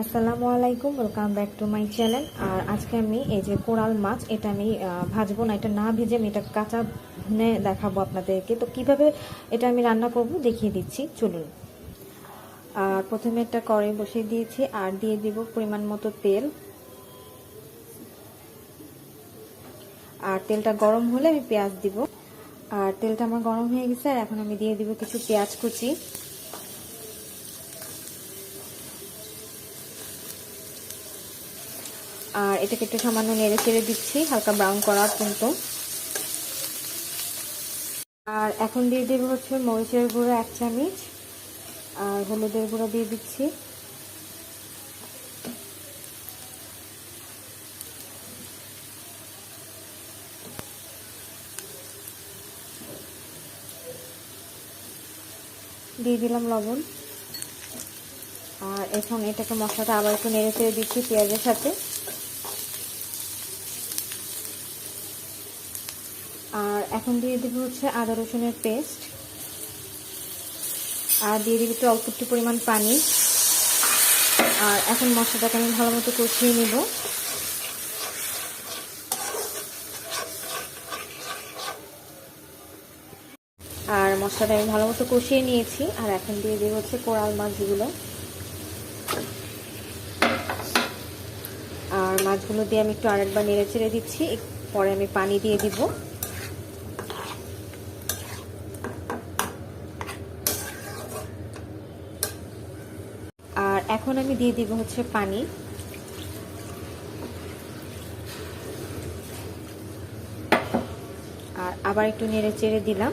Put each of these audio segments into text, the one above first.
আসসালামু আলাইকুম welcome back to my channel আর আজকে আমি এই যে কোরাল মাছ, এটা আমি ভাজবো না, এটা না ভেজে আমি এটা কাঁচা ভুনে দেখাবো আপনাদেরকে। তো কীভাবে এটা আমি রান্না করব দেখিয়ে দিচ্ছি, চলুন। আর প্রথমে একটা কড়াই বসিয়ে দিয়েছি, আর দিয়ে দিব পরিমাণ মতো তেল। আর তেলটা গরম হলে আমি পেঁয়াজ দিব। আর তেলটা আমার গরম হয়ে গেছে, আর এখন আমি দিয়ে দিব কিছু পেঁয়াজ কুচি। আর এটাকে একটু সামান্য নেড়ে চেড়ে দিচ্ছি, হালকা ব্রাউন করার পর্যন্ত আর এখন দিয়ে দেবো হচ্ছে মরিচের গুঁড়ো এক চামচ, আর হলুদের গুঁড়ো দিয়ে দিচ্ছি। দিয়ে দিলাম লবণ। আর এখন এটাকে মশলাটা আবার একটু নেড়ে চেড়ে দিচ্ছি পেঁয়াজের সাথে। আর এখন দিয়ে দেবো হচ্ছে আদা রসুনের পেস্ট। আর দিয়ে দিবি একটু অল্প একটু পরিমাণ পানি। আর এখন মশলাটাকে আমি ভালো মতো কষিয়ে নিব। আর মশলাটা আমি ভালো মতো কষিয়ে নিয়েছি। আর এখন দিয়ে দেবো হচ্ছে কোরাল মাছগুলো। আর মাছগুলো দিয়ে আমি একটু আরেকবার নেড়ে চেড়ে দিচ্ছি। পরে আমি পানি দিয়ে দিব আর এখন আমি দিয়ে দিব হচ্ছে পানি। আর আবার একটু নেড়ে চেড়ে দিলাম।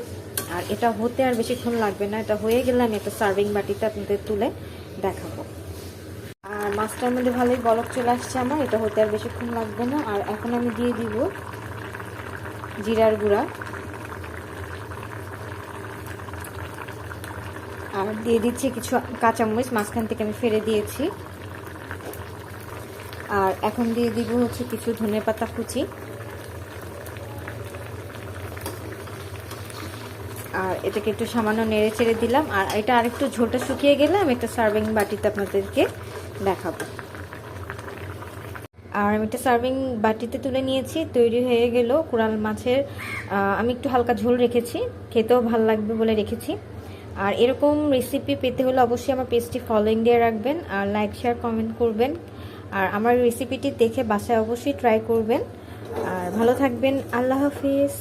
আর এটা হতে আর বেশিক্ষণ লাগবে না, এটা হয়ে গেলে আমি একটা সার্ভিং বাটিতে আপনাদের তুলে দেখাবো। আর মাছটার মধ্যে ভালোই বলক চলে আসছে আমার, এটা হতে আর বেশিক্ষণ লাগবে না। আর এখন আমি দিয়ে দিব জিরার গুঁড়া। আর দিয়ে দিচ্ছি কিছু কাঁচামরিচ, মাঝখান থেকে আমি ফেলে দিয়েছি। আর এখন দিয়ে দিব হচ্ছে কিছু ধনে পাতা কুচি। আর এটাকে একটু সামান্য নেড়ে চেড়ে দিলাম। আর এটা আরেকটু ঝোলটা শুকিয়ে গেলে আমি একটা সার্ভিং বাটিতে আপনাদেরকে দেখাবো। আর আমি একটা সার্ভিং বাটিতে তুলে নিয়েছি, তৈরি হয়ে গেল। কোরাল মাছের আমি একটু হালকা ঝোল রেখেছি। খেতেও ভালো লাগবে বলে রেখেছি। আর এরকম রেসিপি পেতে হলে অবশ্যই আমার পেজটি ফলোয়িং দিয়ে রাখবেন, আর লাইক শেয়ার কমেন্ট করবেন। আর আমার রেসিপিটি দেখে বাসায় অবশ্যই ট্রাই করবেন। আর ভালো থাকবেন, আল্লাহ হাফিজ।